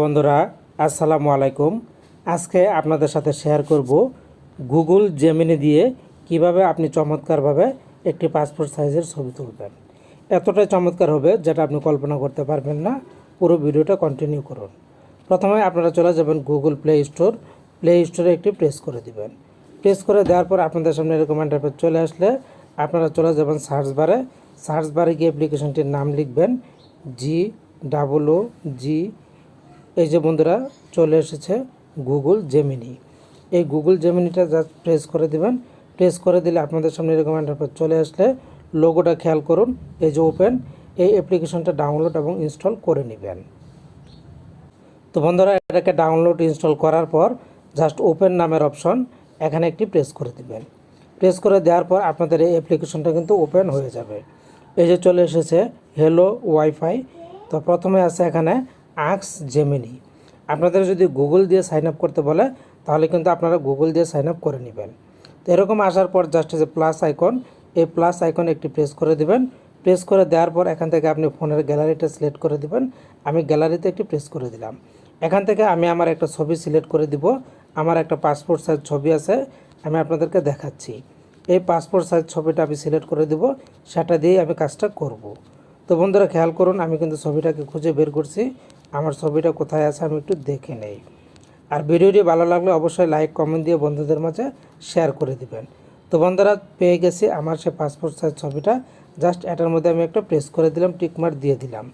বন্ধুরা, আসসালামু আলাইকুম। আজকে আপনাদের সাথে শেয়ার করব গুগল জেমিনি দিয়ে কীভাবে আপনি চমৎকারভাবে একটি পাসপোর্ট সাইজের ছবি তুলবেন। এতটাই চমৎকার হবে যেটা আপনি কল্পনা করতে পারবেন না। পুরো ভিডিওটা কন্টিনিউ করুন। প্রথমে আপনারা চলে যাবেন গুগল প্লে স্টোর প্লে স্টোরে একটি প্রেস করে দিবেন। প্রেস করে দেওয়ার পর আপনাদের সামনে এরকম ইন্টারফেস চলে আসলে আপনারা চলে যাবেন সার্চ বারে সার্চ বারে গিয়ে অ্যাপ্লিকেশনটির নাম লিখবেন জি ডাবল ও জি এই যে বন্ধুরা, চলে এসেছে গুগল জেমিনি এই গুগল জেমিনিটা জাস্ট প্রেস করে দিবেন। প্রেস করে দিলে আপনাদের সামনে এরকম ইন্টারফেস চলে আসলে লোগোটা খেয়াল করুন, এই যে ওপেন এই অ্যাপ্লিকেশনটা ডাউনলোড এবং ইনস্টল করে নেবেন। তো বন্ধুরা, এটাকে ডাউনলোড ইনস্টল করার পর জাস্ট ওপেন নামের অপশন এখানে একটি প্রেস করে দিবেন। প্রেস করে দেওয়ার পর আপনাদের এই অ্যাপ্লিকেশনটা কিন্তু ওপেন হয়ে যাবে। এই যে চলে এসেছে হেলো ওয়াইফাই তো প্রথমে আছে এখানে আক্স জেমিনি আপনাদের যদি গুগল দিয়ে সাইন আপ করতে বলে, তাহলে কিন্তু আপনারা গুগল দিয়ে সাইন আপ করে নেবেন। তো এরকম আসার পর জাস্ট যে প্লাস আইকন এই প্লাস আইকন একটি প্রেস করে দিবেন। প্রেস করে দেওয়ার পর এখান থেকে আপনি ফোনের গ্যালারিটা সিলেক্ট করে দিবেন। আমি গ্যালারিতে একটি প্রেস করে দিলাম। এখান থেকে আমি আমার একটা ছবি সিলেক্ট করে দিব। আমার একটা পাসপোর্ট সাইজ ছবি আছে, আমি আপনাদেরকে দেখাচ্ছি। এই পাসপোর্ট সাইজ ছবিটা আমি সিলেক্ট করে দিব। সেটা দিয়েই আমি কাজটা করব। তো বন্ধুরা, খেয়াল করুন, আমি কিন্তু ছবিটাকে খুঁজে বের করছি। আমার ছবিটা কোথায় আছে আমি একটু দেখে নেই। আর ভিডিওটি ভালো লাগলে অবশ্যই লাইক কমেন্ট দিয়ে বন্ধুদের মাঝে শেয়ার করে দিবেন। তো বন্ধুরা, পেয়ে গেছি আমার সে পাসপোর্ট সাইজ ছবিটা। জাস্ট এটার মধ্যে আমি একটা প্রেস করে দিলাম টিকমার্ক দিয়ে দিলাম।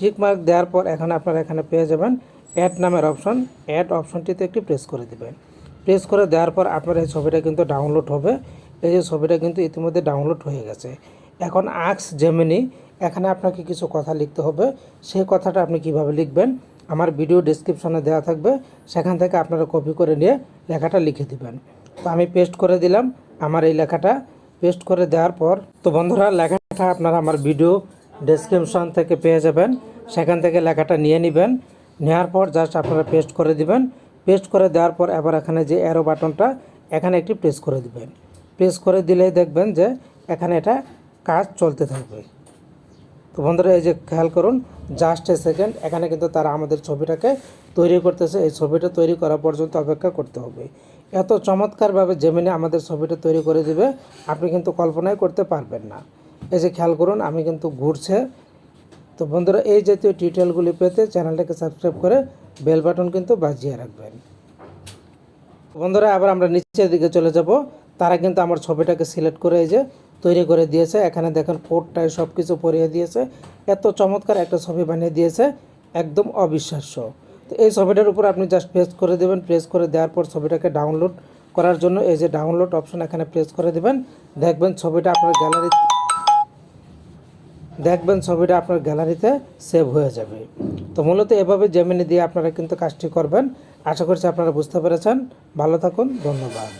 টিকমার্ক দেওয়ার পর এখন আপনারা এখানে পেয়ে যাবেন অ্যাড নামের অপশন অ্যাড অপশনটিতে একটি প্রেস করে দিবেন। প্রেস করে দেওয়ার পর আপনার এই ছবিটা কিন্তু ডাউনলোড হবে। এই যে ছবিটা কিন্তু ইতিমধ্যে ডাউনলোড হয়ে গেছে। এখন আক্স জেমিনি এখানে আপনাকে কিছু কথা লিখতে হবে। সেই কথাটা আপনি কীভাবে লিখবেন, আমার ভিডিও ডেসক্রিপশনে দেওয়া থাকবে। সেখান থেকে আপনারা কপি করে নিয়ে লেখাটা লিখে দিবেন। তো আমি পেস্ট করে দিলাম আমার এই লেখাটা। পেস্ট করে দেওয়ার পর, তো বন্ধুরা, লেখাটা আপনারা আমার ভিডিও ডেসক্রিপশন থেকে পেয়ে যাবেন। সেখান থেকে লেখাটা নিয়ে নেবেন। নেওয়ার পর জাস্ট আপনারা পেস্ট করে দিবেন। পেস্ট করে দেওয়ার পর এবার এখানে যে অ্যারো বাটনটা এখানে একটি প্রেস করে দিবেন। প্রেস করে দিলেই দেখবেন যে এখানে এটা কাজ চলতে থাকবে। তো বন্ধুরা, এই যে খেয়াল করুন জাস্ট এ সেকেন্ড এখানে কিন্তু তারা আমাদের ছবিটাকে তৈরি করতেছে। এই ছবিটা তৈরি করা পর্যন্ত অপেক্ষা করতে হবে। এত চমৎকারভাবে জেমিনে আমাদের ছবিটা তৈরি করে দিবে, আপনি কিন্তু কল্পনাই করতে পারবেন না। এই যে খেয়াল করুন, আমি কিন্তু ঘুরছে। তো বন্ধুরা, এই জাতীয় টিউটোরিয়ালগুলি পেতে চ্যানেলটাকে সাবস্ক্রাইব করে বেল বাটন কিন্তু বাজিয়ে রাখবেন। বন্ধুরা, আবার আমরা নিচের দিকে চলে যাব। তারা কিন্তু আমার ছবিটাকে সিলেক্ট করে এই যে তৈরি করে দিয়েছে। এখানে দেখেন কোডটায় সব কিছু পরিয়ে দিয়েছে। এত চমৎকার একটা ছবি বানিয়ে দিয়েছে। একদম অবিশ্বাস্য। তো এই ছবিটার উপর আপনি জাস্ট প্রেস করে দেবেন। প্রেস করে দেওয়ার পর ছবিটাকে ডাউনলোড করার জন্য এই যে ডাউনলোড অপশন এখানে প্রেস করে দেবেন। দেখবেন ছবিটা আপনার গ্যালারি দেখবেন ছবিটা আপনার গ্যালারিতে সেভ হয়ে যাবে। তো মূলত এভাবে জেমিনি দিয়ে আপনারা কিন্তু কাজটি করবেন। আশা করছি আপনারা বুঝতে পেরেছেন। ভালো থাকুন। ধন্যবাদ।